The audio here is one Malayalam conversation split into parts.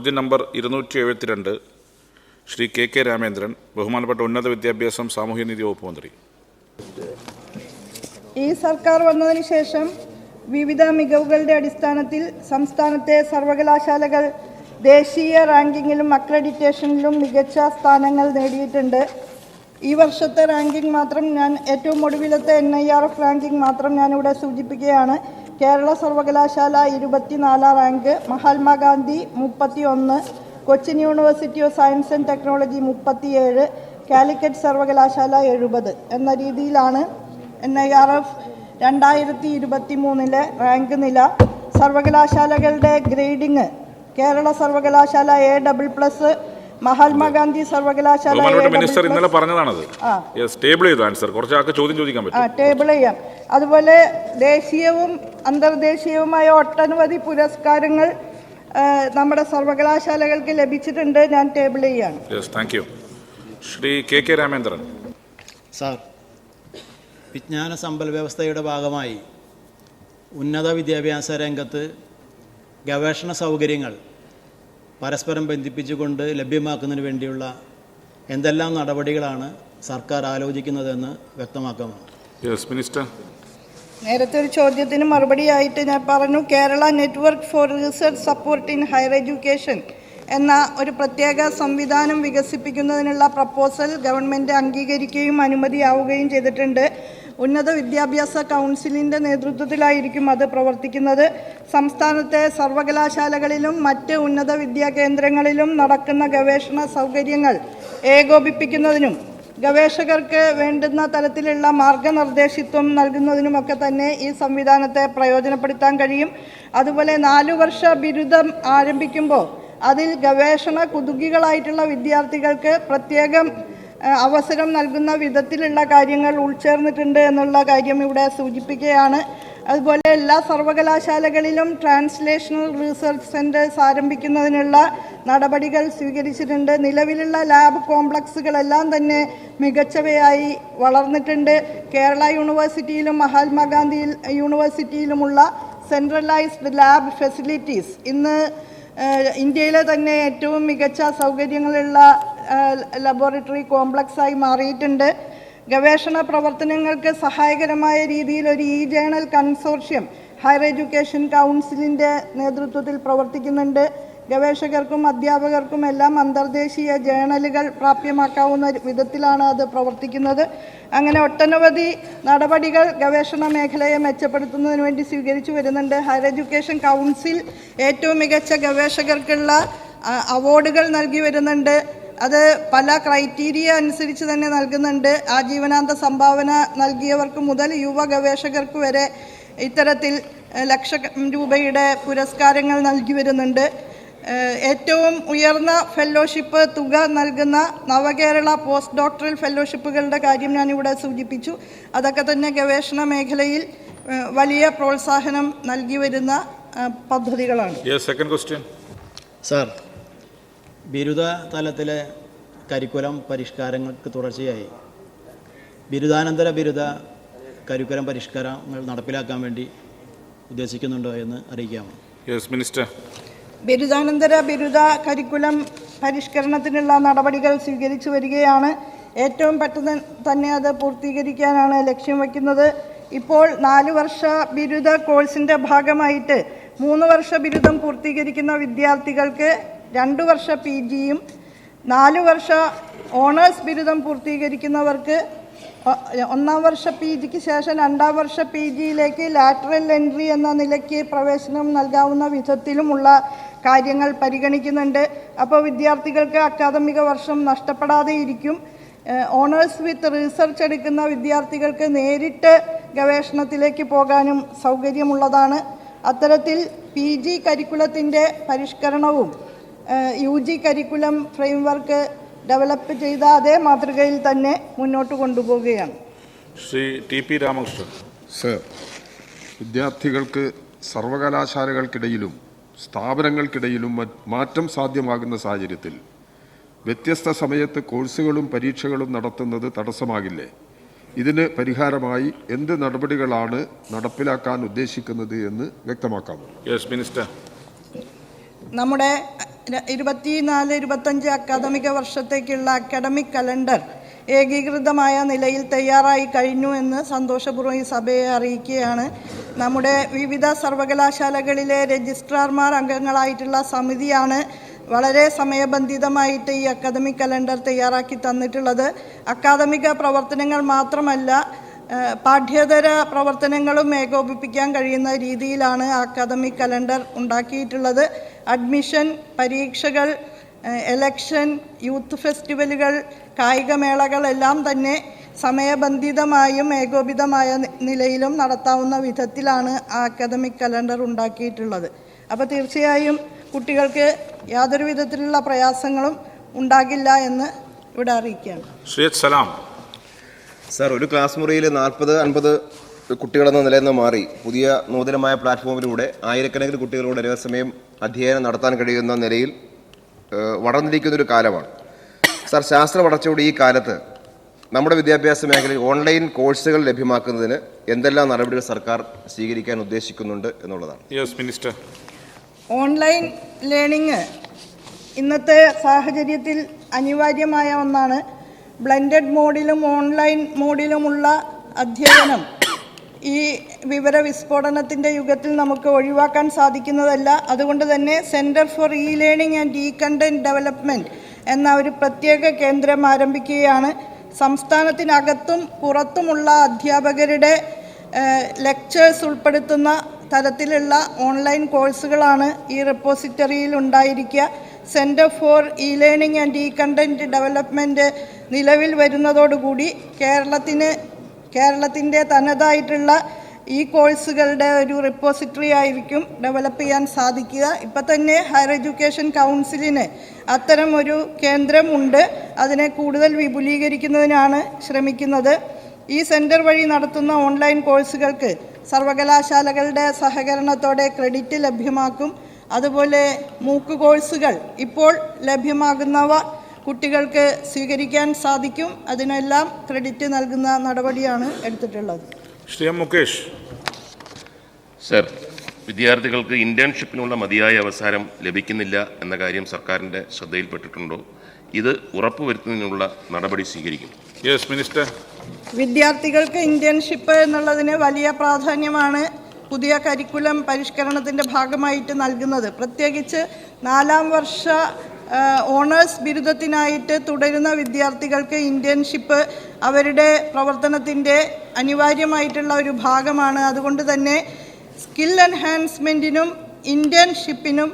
ചോദ്യം നമ്പർ ഇരുന്നൂറ്റി എഴുപത്തിരണ്ട് ശ്രീ കെ കെ രാമേന്ദ്രൻ ബഹുമാനപ്പെട്ട ഉന്നത വിദ്യാഭ്യാസം സാമൂഹ്യനീതി വകുപ്പ് മന്ത്രി. ഈ സർക്കാർ വന്നതിന് ശേഷം വിവിധ മികവുകളുടെ അടിസ്ഥാനത്തിൽ സംസ്ഥാനത്തെ സർവകലാശാലകൾ ദേശീയ റാങ്കിങ്ങിലും അക്രഡിറ്റേഷനിലും മികച്ച സ്ഥാനങ്ങൾ നേടിയിട്ടുണ്ട്. ഈ വർഷത്തെ റാങ്കിംഗ് മാത്രം ഞാൻ ഏറ്റവും ഒടുവിലത്തെ N I R F ranking മാത്രം ഞാനിവിടെ സൂചിപ്പിക്കുകയാണ്. കേരള സർവകലാശാല ഇരുപത്തിനാലാം റാങ്ക് മഹാത്മാഗാന്ധി മുപ്പത്തി ഒന്ന് Cochin university of science and technology മുപ്പത്തിയേഴ് കാലിക്കറ്റ് സർവകലാശാല എഴുപത് എന്ന രീതിയിലാണ് എൻ ഐ ആർ എഫ് രണ്ടായിരത്തി ഇരുപത്തി മൂന്നിലെ റാങ്ക് നില. സർവകലാശാലകളുടെ ഗ്രേഡിംഗ് കേരള സർവകലാശാല എ ഡബിൾ പ്ലസ് മഹാത്മാഗാന്ധി സർവകലാശാല മിനിസ്റ്റർ ഇന്നലെ പറഞ്ഞതാണത്. ടേബിൾ ചെയ്തു ആൻസർ കുറച്ച് ആൾക്ക് ചോദ്യം ചോദിക്കാൻ ആ പറ്റും ടേബിൾ ചെയ്യാം. അതുപോലെ ദേശീയവും അന്തർദേശീയവുമായ ഒട്ടനവധി പുരസ്കാരങ്ങൾ നമ്മുടെ സർവകലാശാലകൾക്ക് ലഭിച്ചിട്ടുണ്ട്. ഞാൻ ടേബിൾ ചെയ്യാണ്. Yes thank you Shri K K Ramendran. Sir വിജ്ഞാന സമ്പൽ വ്യവസ്ഥയുടെ ഭാഗമായി ഉന്നത വിദ്യാഭ്യാസ രംഗത്ത് ഗവേഷണ സൗകര്യങ്ങൾ പരസ്പരം ബന്ധിപ്പിച്ചുകൊണ്ട് ലഭ്യമാക്കുന്നതിന് വേണ്ടിയുള്ള എന്തെല്ലാം നടപടികളാണ് സർക്കാർ ആലോചിക്കുന്നതെന്ന് വ്യക്തമാക്കാമോ? യെസ് മിനിസ്റ്റർ നേരത്തെ ഒരു ചോദ്യത്തിന് മറുപടിയായിട്ട് ഞാൻ പറഞ്ഞു Kerala network for research support in higher education എന്ന ഒരു പ്രത്യേക സംവിധാനം വികസിപ്പിക്കുന്നതിനുള്ള പ്രപ്പോസൽ ഗവൺമെന്റ് അംഗീകരിക്കുകയും അനുമതിയാവുകയും ചെയ്തിട്ടുണ്ട്. ഉന്നത വിദ്യാഭ്യാസ കൗൺസിലിന്റെ നേതൃത്വത്തിലായിരിക്കും അത് പ്രവർത്തിക്കുന്നത്. സംസ്ഥാനത്തെ സർവകലാശാലകളിലും മറ്റ് ഉന്നത വിദ്യാ കേന്ദ്രങ്ങളിലും നടക്കുന്ന ഗവേഷണ സൗകര്യങ്ങൾ ഏകോപിപ്പിക്കുന്നതിനും ഗവേഷകർക്ക് വേണ്ടുന്ന തരത്തിലുള്ള മാർഗനിർദ്ദേശിത്വം നൽകുന്നതിനുമൊക്കെ തന്നെ ഈ സംവിധാനത്തെ പ്രയോജനപ്പെടുത്താൻ കഴിയും. അതുപോലെ നാലു വർഷ ബിരുദം ആരംഭിക്കുമ്പോൾ അതിൽ ഗവേഷണ കുതുകികളായിട്ടുള്ള വിദ്യാർത്ഥികൾക്ക് പ്രത്യേകം അവസരം നൽകുന്ന വിധത്തിലുള്ള കാര്യങ്ങൾ ഉൾച്ചേർന്നിട്ടുണ്ട് എന്നുള്ള കാര്യം ഇവിടെ സൂചിപ്പിക്കുകയാണ്. അതുപോലെ എല്ലാ സർവകലാശാലകളിലും ട്രാൻസ്ലേഷണൽ റിസർച്ച് സെന്റേഴ്സ് ആരംഭിക്കുന്നതിനുള്ള നടപടികൾ സ്വീകരിച്ചിട്ടുണ്ട്. നിലവിലുള്ള ലാബ് കോംപ്ലക്സുകളെല്ലാം തന്നെ മികച്ചവയായി വളർന്നിട്ടുണ്ട്. കേരള യൂണിവേഴ്സിറ്റിയിലും മഹാത്മാഗാന്ധി യൂണിവേഴ്സിറ്റിയിലുമുള്ള സെൻട്രലൈസ്ഡ് ലാബ് ഫെസിലിറ്റീസ് ഇന്ന് ഇന്ത്യയിലെ തന്നെ ഏറ്റവും മികച്ച സൗകര്യങ്ങളുള്ള ലബോറട്ടറി കോംപ്ലക്സായി മാറിയിട്ടുണ്ട്. ഗവേഷണ പ്രവർത്തനങ്ങൾക്ക് സഹായകരമായ രീതിയിൽ ഒരു e journal consortium higher education കൗൺസിലിന്റെ നേതൃത്വത്തിൽ പ്രവർത്തിക്കുന്നുണ്ട്. ഗവേഷകർക്കും അധ്യാപകർക്കും എല്ലാം അന്തർദേശീയ ജേണലുകൾ പ്രാപ്യമാക്കാവുന്ന വിധത്തിലാണ് അത് പ്രവർത്തിക്കുന്നത്. അങ്ങനെ ഒട്ടനവധി നടപടികൾ ഗവേഷണ മേഖലയെ മെച്ചപ്പെടുത്തുന്നതിന് വേണ്ടി സ്വീകരിച്ചു വരുന്നുണ്ട്. ഹയർ എഡ്യൂക്കേഷൻ കൗൺസിൽ ഏറ്റവും മികച്ച ഗവേഷകർക്കുള്ള അവാർഡുകൾ നൽകി വരുന്നുണ്ട്. അത് പല ക്രൈറ്റീരിയ അനുസരിച്ച് തന്നെ നൽകുന്നുണ്ട്. ആജീവനാന്ത സംഭാവന നൽകിയവർക്ക് മുതൽ യുവ ഗവേഷകർക്ക് വരെ ഇത്തരത്തിൽ ലക്ഷ രൂപയുടെ പുരസ്കാരങ്ങൾ നൽകി വരുന്നുണ്ട്. ഏറ്റവും ഉയർന്ന ഫെല്ലോഷിപ്പ് തുക നൽകുന്ന നവകേരള പോസ്റ്റ് ഡോക്ടറൽ ഫെല്ലോഷിപ്പുകളുടെ കാര്യം ഞാനിവിടെ സൂചിപ്പിച്ചു. അതൊക്കെ തന്നെ ഗവേഷണ മേഖലയിൽ വലിയ പ്രോത്സാഹനം നൽകി വരുന്ന പദ്ധതികളാണ്. സെക്കൻഡ് ക്വസ്റ്റ്യൻ സാർ ബിരുദ തലത്തിലെ കരിക്കുലം പരിഷ്കാരങ്ങൾക്ക് തുടർച്ചയായി. ബിരുദാനന്തര ബിരുദ കരിക്കുലം പരിഷ്കാരങ്ങൾ നടപ്പിലാക്കാൻ വേണ്ടി ഉദ്ദേശിക്കുന്നുണ്ടോ എന്ന് അറിയിക്കാമോ യെസ് മിനിസ്റ്റർ ബിരുദാനന്തര ബിരുദ കരിക്കുലം പരിഷ്കരണത്തിനുള്ള നടപടികൾ സ്വീകരിച്ചു വരികയാണ്. ഏറ്റവും പെട്ടെന്ന് തന്നെ അത് പൂർത്തീകരിക്കാനാണ് ലക്ഷ്യം വയ്ക്കുന്നത്. ഇപ്പോൾ നാല് വർഷ ബിരുദ കോഴ്സിന്റെ ഭാഗമായിട്ട് മൂന്ന് വർഷ ബിരുദം പൂർത്തീകരിക്കുന്ന വിദ്യാർത്ഥികൾക്ക് രണ്ട് വർഷ പി ജിയും നാല് വർഷ ഓണേഴ്സ് ബിരുദം പൂർത്തീകരിക്കുന്നവർക്ക് ഒന്നാം വർഷ പി ജിക്ക് ശേഷം രണ്ടാം വർഷ പി ജിയിലേക്ക് ലാറ്ററൽ എൻട്രി എന്ന നിലയ്ക്ക് പ്രവേശനം നൽകാവുന്ന വിധത്തിലുമുള്ള കാര്യങ്ങൾ പരിഗണിക്കുന്നുണ്ട്. അപ്പോൾ വിദ്യാർത്ഥികൾക്ക് അക്കാദമിക വർഷം നഷ്ടപ്പെടാതെ ഇരിക്കും. ഓണേഴ്സ് വിത്ത് റിസർച്ച് എടുക്കുന്ന വിദ്യാർത്ഥികൾക്ക് നേരിട്ട് ഗവേഷണത്തിലേക്ക് പോകാനും സൗകര്യമുള്ളതാണ്. അത്തരത്തിൽ പി ജി കരിക്കുലത്തിന്റെ പരിഷ്കരണവും U G curriculum framework develop ചെയ്ത അതേ മാതൃകയിൽ തന്നെ മുന്നോട്ട് കൊണ്ടുപോവുകയാണ്. Shri T P Ramakrishnan. Sir വിദ്യാർത്ഥികൾക്ക് സർവകലാശാലകൾക്കിടയിലും സ്ഥാപനങ്ങൾക്കിടയിലും മാറ്റം സാധ്യമാകുന്ന സാഹചര്യത്തിൽ വ്യത്യസ്ത സമയത്ത് കോഴ്സുകളും പരീക്ഷകളും നടത്തുന്നത് തടസ്സമാകില്ലേ? ഇതിന് പരിഹാരമായി എന്ത് നടപടികളാണ് നടപ്പിലാക്കാൻ ഉദ്ദേശിക്കുന്നത് എന്ന് വ്യക്തമാക്കാമോ? യെസ് മിനിസ്റ്റർ നമ്മുടെ ഇരുപത്തിനാല് ഇരുപത്തഞ്ച് അക്കാദമിക വർഷത്തേക്കുള്ള അക്കാദമിക് കലണ്ടർ ഏകീകൃതമായ നിലയിൽ തയ്യാറായി കഴിഞ്ഞു എന്ന് സന്തോഷപൂർവം ഈ സഭയെ അറിയിക്കുകയാണ്. നമ്മുടെ വിവിധ സർവകലാശാലകളിലെ രജിസ്ട്രാർമാർ അംഗങ്ങളായിട്ടുള്ള സമിതിയാണ് വളരെ സമയബന്ധിതമായിട്ട് ഈ അക്കാദമിക് കലണ്ടർ തയ്യാറാക്കി തന്നിട്ടുള്ളത്. അക്കാദമിക പ്രവർത്തനങ്ങൾ മാത്രമല്ല പാഠ്യേതര പ്രവർത്തനങ്ങളും ഏകോപിപ്പിക്കാൻ കഴിയുന്ന രീതിയിലാണ് അക്കാദമിക് കലണ്ടർ ഉണ്ടാക്കിയിട്ടുള്ളത്. അഡ്മിഷൻ പരീക്ഷകൾ എലക്ഷൻ യൂത്ത് ഫെസ്റ്റിവലുകൾ കായികമേളകൾ എല്ലാം തന്നെ സമയബന്ധിതമായും ഏകോപിതമായ നിലയിലും നടത്താവുന്ന വിധത്തിലാണ് ആ അക്കാദമിക് കലണ്ടർ ഉണ്ടാക്കിയിട്ടുള്ളത്. അപ്പോൾ തീർച്ചയായും കുട്ടികൾക്ക് യാതൊരു വിധത്തിലുള്ള പ്രയാസങ്ങളും ഉണ്ടാകില്ല എന്ന് ഇവിടെ അറിയിക്കുകയാണ്. ശ്രീ സലാം. സാർ ഒരു ക്ലാസ് മുറിയിൽ നാൽപ്പത് അൻപത് കുട്ടികളെന്ന നിലയിൽ നിന്ന് മാറി പുതിയ നൂതനമായ പ്ലാറ്റ്ഫോമിലൂടെ ആയിരക്കണക്കിന് കുട്ടികളോട് ഒരേ സമയം അധ്യയനം നടത്താൻ കഴിയുന്ന നിലയിൽ വളർന്നിരിക്കുന്നൊരു ഒരു കാലമാണ്. സാർ ശാസ്ത്ര വളർച്ചയുടെ ഈ കാലത്ത് നമ്മുടെ വിദ്യാഭ്യാസ മേഖലയിൽ ഓൺലൈൻ കോഴ്സുകൾ ലഭ്യമാക്കുന്നതിന് എന്തെല്ലാം നടപടികൾ സർക്കാർ സ്വീകരിക്കാൻ ഉദ്ദേശിക്കുന്നുണ്ട് എന്നുള്ളതാണ്. യെസ് മിനിസ്റ്റർ ഓൺലൈൻ ലേണിംഗ് ഇന്നത്തെ സാഹചര്യത്തിൽ അനിവാര്യമായ ഒന്നാണ്. ബ്ലെൻഡഡ് മോഡിലും ഓൺലൈൻ മോഡിലുമുള്ള അധ്യയനം ഈ വിവര വിസ്ഫോടനത്തിന്റെ യുഗത്തിൽ നമുക്ക് ഒഴിവാക്കാൻ സാധിക്കുന്നതല്ല. അതുകൊണ്ട് തന്നെ centre for e learning and e content development എന്ന ഒരു പ്രത്യേക കേന്ദ്രം ആരംഭിക്കുകയാണ്. സംസ്ഥാനത്തിനകത്തും പുറത്തുമുള്ള അധ്യാപകരുടെ ലെക്ചേഴ്സ് ഉൾപ്പെടുത്തുന്ന തരത്തിലുള്ള ഓൺലൈൻ കോഴ്സുകളാണ് ഈ റെപ്പോസിറ്ററിയിൽ ഉണ്ടായിരിക്കുക. Centre for e learning and e content development നിലവിൽ വരുന്നതോടുകൂടി കേരളത്തിന് കേരളത്തിന്റെ തനതായിട്ടുള്ള ഈ കോഴ്സുകളുടെ ഒരു റിപ്പോസിറ്ററി ആയിരിക്കും ഡെവലപ്പ് ചെയ്യാൻ സാധിക്കുക. ഇപ്പം തന്നെ ഹയർ എഡ്യൂക്കേഷൻ കൗൺസിലിന് അത്തരം ഒരു കേന്ദ്രമുണ്ട്. അതിനെ കൂടുതൽ വിപുലീകരിക്കുന്നതിനാണ് ശ്രമിക്കുന്നത്. ഈ സെന്റർ വഴി നടത്തുന്ന ഓൺലൈൻ കോഴ്സുകൾക്ക് സർവകലാശാലകളുടെ സഹകരണത്തോടെ ക്രെഡിറ്റ് ലഭ്യമാക്കും. അതുപോലെ മൂക്ക് കോഴ്സുകൾ ഇപ്പോൾ ലഭ്യമാകുന്നവ കുട്ടികൾക്ക് സ്വീകരിക്കാൻ സാധിക്കും. അതിനെല്ലാം ക്രെഡിറ്റ് നൽകുന്ന നടപടിയാണ് എടുത്തിട്ടുള്ളത്. ശ്രീ എം മുകേഷ്. സർ വിദ്യാർത്ഥികൾക്ക് ഇന്റേൺഷിപ്പിനുള്ള മതിയായ അവസരം ലഭിക്കുന്നില്ല എന്ന കാര്യം സർക്കാരിന്റെ ശ്രദ്ധയിൽപ്പെട്ടിട്ടുണ്ടോ? ഇത് ഉറപ്പുവരുത്തുന്നതിനുള്ള നടപടി സ്വീകരിക്കും. യെസ് മിനിസ്റ്റർ വിദ്യാർത്ഥികൾക്ക് ഇന്റേൺഷിപ്പ് എന്നുള്ളതിന് വലിയ പ്രാധാന്യമാണ് പുതിയ കരിക്കുലം പരിഷ്കരണത്തിന്റെ ഭാഗമായിട്ട് നൽകുന്നത്. പ്രത്യേകിച്ച് നാലാം വർഷ ഓണേഴ്സ് ബിരുദത്തിനായിട്ട് തുടരുന്ന വിദ്യാർത്ഥികൾക്ക് ഇന്റേൺഷിപ്പ് അവരുടെ പ്രവർത്തനത്തിന്റെ അനിവാര്യമായിട്ടുള്ള ഒരു ഭാഗമാണ്. അതുകൊണ്ട് തന്നെ സ്കിൽ എൻഹാൻസ്മെന്റിനും ഇന്റേൺഷിപ്പിനും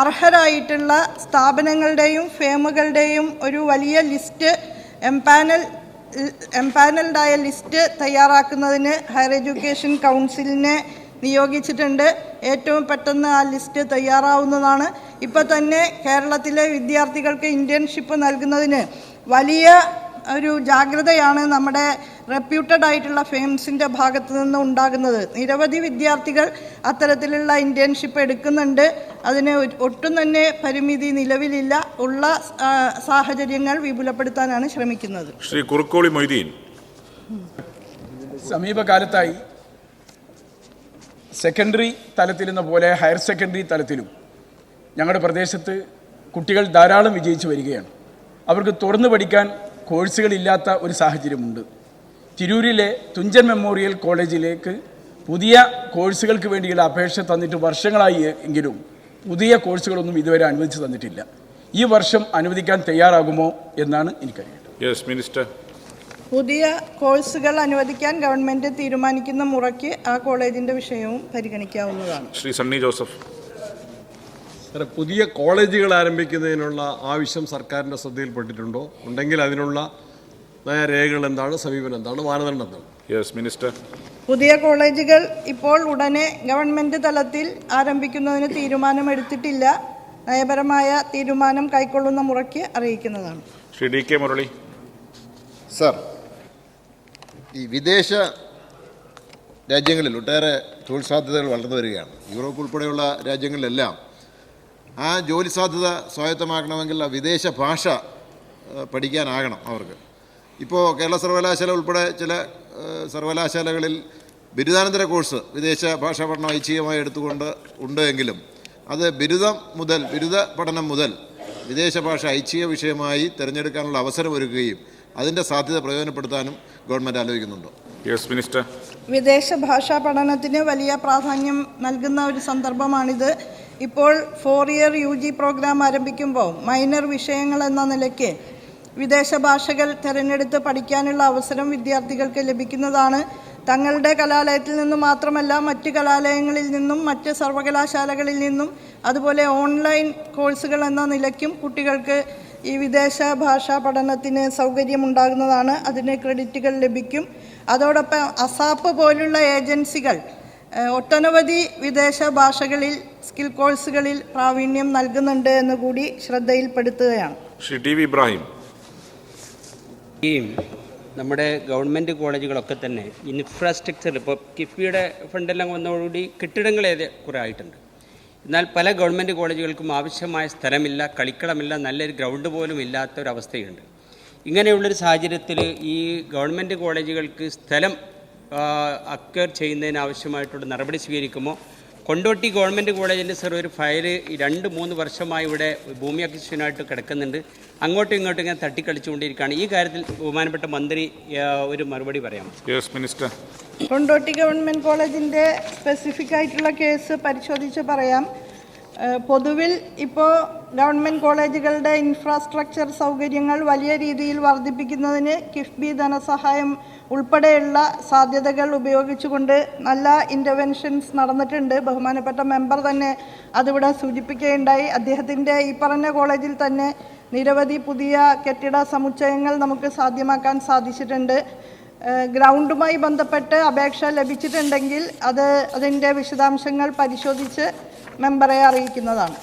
അർഹരായിട്ടുള്ള സ്ഥാപനങ്ങളുടെയും ഫേമുകളുടെയും ഒരു വലിയ ലിസ്റ്റ് എംപാനൽ എംപാനൽഡായ ലിസ്റ്റ് തയ്യാറാക്കുന്നതിന് ഹയർ എഡ്യൂക്കേഷൻ കൗൺസിലിനെ നിയോഗിച്ചിട്ടുണ്ട്. ഏറ്റവും പെട്ടെന്ന് ആ ലിസ്റ്റ് തയ്യാറാവുന്നതാണ്. ഇപ്പോൾ തന്നെ കേരളത്തിലെ വിദ്യാർത്ഥികൾക്ക് ഇന്റേൺഷിപ്പ് നൽകുന്നതിന് വലിയ ഒരു ജാഗ്രതയാണ് നമ്മുടെ റെപ്യൂട്ടഡ് ആയിട്ടുള്ള ഫേംസിന്റെ ഭാഗത്തു നിന്ന് ഉണ്ടാകുന്നത്. നിരവധി വിദ്യാർത്ഥികൾ അത്തരത്തിലുള്ള ഇന്റേൺഷിപ്പ് എടുക്കുന്നുണ്ട്. അതിന് ഒട്ടും തന്നെ പരിമിതി നിലവിലില്ല. ഉള്ള സാഹചര്യങ്ങൾ വിപുലപ്പെടുത്താനാണ് ശ്രമിക്കുന്നത്. ശ്രീ കുറുക്കോളി മൊയ്തീൻ. സമീപകാലത്തായി സെക്കൻഡറി തലത്തിലെന്ന പോലെ ഹയർ സെക്കൻഡറി തലത്തിലും ഞങ്ങളുടെ പ്രദേശത്ത് കുട്ടികൾ ധാരാളം വിജയിച്ചു വരികയാണ്. അവർക്ക് തുറന്നു പഠിക്കാൻ കോഴ്സുകളില്ലാത്ത ഒരു സാഹചര്യമുണ്ട്. തിരൂരിലെ തുഞ്ചൻ മെമ്മോറിയൽ കോളേജിലേക്ക് പുതിയ കോഴ്സുകൾക്ക് വേണ്ടിയുള്ള അപേക്ഷ തന്നിട്ട് വർഷങ്ങളായി എങ്കിലും പുതിയ കോഴ്സുകളൊന്നും ഇതുവരെ അനുവദിച്ചു തന്നിട്ടില്ല. ഈ വർഷം അനുവദിക്കാൻ തയ്യാറാകുമോ എന്നാണ് എനിക്കറിയേണ്ടത്. യെസ് മിനിസ്റ്റർ പുതിയ കോഴ്സുകൾ അനുവദിക്കാൻ ഗവൺമെന്റ് തീരുമാനിക്കുന്ന മുറയ്ക്ക് ആ കോളേജിന്റെ വിഷയവും പരിഗണിക്കാവുന്നതാണ്. ശ്രീ സണ്ണി ജോസഫ്. സാറേ പുതിയ കോളേജുകൾ ആരംഭിക്കുന്നതിനുള്ള ആവശ്യം സർക്കാരിന്റെ ശ്രദ്ധയിൽപ്പെട്ടിട്ടുണ്ടോ? ഉണ്ടെങ്കിൽ അതിനുള്ള നയരേഖകൾ എന്താണ് സമീപനം എന്താണ് മാനദണ്ഡം എന്താണ്? യെസ് മിനിസ്റ്റർ പുതിയ കോളേജുകൾ ഇപ്പോൾ ഉടനെ ഗവൺമെന്റ് തലത്തിൽ ആരംഭിക്കുന്നതിന് തീരുമാനമെടുത്തിട്ടില്ല. നയപരമായ തീരുമാനം കൈക്കൊള്ളുന്ന മുറയ്ക്ക് അറിയിക്കുന്നതാണ്. Shri D K Murali. Sir ഈ വിദേശ രാജ്യങ്ങളിൽ ഒട്ടേറെ തൊഴിൽ സാധ്യതകൾ വളർന്നു വരികയാണ്. യൂറോപ്പ് ഉൾപ്പെടെയുള്ള രാജ്യങ്ങളിലെല്ലാം ആ ജോലി സാധ്യത സ്വായത്തമാക്കണമെങ്കിൽ ആ വിദേശ ഭാഷ പഠിക്കാനാകണം അവർക്ക്. ഇപ്പോൾ കേരള സർവകലാശാല ഉൾപ്പെടെ ചില സർവകലാശാലകളിൽ ബിരുദാനന്തര കോഴ്സ് വിദേശ ഭാഷാ പഠനം ഐച്ഛികമായി എടുത്തുകൊണ്ട് ഉണ്ട് എങ്കിലും അത് ബിരുദം മുതൽ ബിരുദ പഠനം മുതൽ വിദേശ ഭാഷ ഐച്ഛിക വിഷയമായി തിരഞ്ഞെടുക്കാനുള്ള അവസരം ഒരുക്കുകയും അതിന്റെ സാധ്യത പ്രയോജനപ്പെടുത്താനും ഗവൺമെന്റ് ആലോചിക്കുന്നുണ്ടോ. യെസ് മിനിസ്റ്റർ വിദേശ ഭാഷാ പഠനത്തിന് വലിയ പ്രാധാന്യം നൽകുന്ന ഒരു സന്ദർഭമാണിത്. ഇപ്പോൾ four year U G program ആരംഭിക്കുമ്പോൾ മൈനർ വിഷയങ്ങൾ എന്ന നിലയ്ക്ക് വിദേശ ഭാഷകൾ തിരഞ്ഞെടുത്ത് പഠിക്കാനുള്ള അവസരം വിദ്യാർത്ഥികൾക്ക് ലഭിക്കുന്നതാണ്. തങ്ങളുടെ കലാലയത്തിൽ നിന്നും മാത്രമല്ല മറ്റ് കലാലയങ്ങളിൽ നിന്നും മറ്റ് സർവകലാശാലകളിൽ നിന്നും അതുപോലെ ഓൺലൈൻ കോഴ്സുകൾ എന്ന നിലയ്ക്കും കുട്ടികൾക്ക് ഈ വിദേശ ഭാഷാ പഠനത്തിന് സൗകര്യമുണ്ടാകുന്നതാണ് അതിന് ക്രെഡിറ്റുകൾ ലഭിക്കും. അതോടൊപ്പം അസാപ്പ് പോലുള്ള ഏജൻസികൾ ഒട്ടനവധി വിദേശ ഭാഷകളിൽ സ്കിൽ കോഴ്സുകളിൽ പ്രാവീണ്യം നൽകുന്നുണ്ട് എന്ന് കൂടി ശ്രദ്ധയിൽപ്പെടുത്തുകയാണ്. Shri T V Ibrahim. ഈ നമ്മുടെ ഗവൺമെന്റ് കോളേജുകളൊക്കെ തന്നെ ഇൻഫ്രാസ്ട്രക്ചർ ഇപ്പോൾ കിഫ്ബിയുടെ ഫണ്ടെല്ലാം വന്നതോടുകൂടി കെട്ടിടങ്ങളേത് കുറേ ആയിട്ടുണ്ട്. എന്നാൽ പല ഗവൺമെന്റ് കോളേജുകൾക്കും ആവശ്യമായ സ്ഥലമില്ല കളിക്കളമില്ല നല്ലൊരു ഗ്രൗണ്ട് പോലും ഇല്ലാത്ത ഒരവസ്ഥയുണ്ട് ഇങ്ങനെയുള്ളൊരു സാഹചര്യത്തിൽ ഈ ഗവൺമെന്റ് കോളേജുകൾക്ക് സ്ഥലം അക്വയർ ചെയ്യുന്നതിന് ആവശ്യമായിട്ടുള്ള നടപടി സ്വീകരിക്കുമ്പോൾ കൊണ്ടോട്ടി ഗവൺമെന്റ് കോളേജിന്റെ സർ ഒരു ഫയൽ രണ്ട് മൂന്ന് വർഷമായി ഇവിടെ ഭൂമി അക്വിസിഷനായിട്ട് കിടക്കുന്നുണ്ട്. അങ്ങോട്ടും ഇങ്ങോട്ടും ഇങ്ങനെ തട്ടിക്കളിച്ചുകൊണ്ടിരിക്കുകയാണ്. ഈ കാര്യത്തിൽ ബഹുമാനപ്പെട്ട മന്ത്രി ഒരു മറുപടി പറയാം യെസ് മിനിസ്റ്റർ കൊണ്ടോട്ടി ഗവൺമെന്റ് കോളേജിന്റെ സ്പെസിഫിക് ആയിട്ടുള്ള കേസ് പരിശോധിച്ച് പറയാം. പൊതുവിൽ ഇപ്പോൾ ഗവൺമെന്റ് കോളേജുകളുടെ ഇൻഫ്രാസ്ട്രക്ചർ സൗകര്യങ്ങൾ വലിയ രീതിയിൽ വർദ്ധിപ്പിക്കുന്നതിന് കിഫ്ബി ധനസഹായം ഉൾപ്പെടെയുള്ള സാധ്യതകൾ ഉപയോഗിച്ചുകൊണ്ട് നല്ല ഇന്റർവെൻഷൻസ് നടന്നിട്ടുണ്ട്. ബഹുമാനപ്പെട്ട മെമ്പർ തന്നെ അതിവിടെ സൂചിപ്പിക്കുകയുണ്ടായി. അദ്ദേഹത്തിന്റെ ഈ പറഞ്ഞ കോളേജിൽ തന്നെ നിരവധി പുതിയ കെട്ടിട സമുച്ചയങ്ങൾ നമുക്ക് സാധ്യമാക്കാൻ സാധിച്ചിട്ടുണ്ട്. ഗ്രൗണ്ടുമായി ബന്ധപ്പെട്ട് അപേക്ഷ ലഭിച്ചിട്ടുണ്ടെങ്കിൽ അത് അതിന്റെ വിശദാംശങ്ങൾ പരിശോധിച്ച് മെമ്പറെ അറിയിക്കുന്നതാണ്.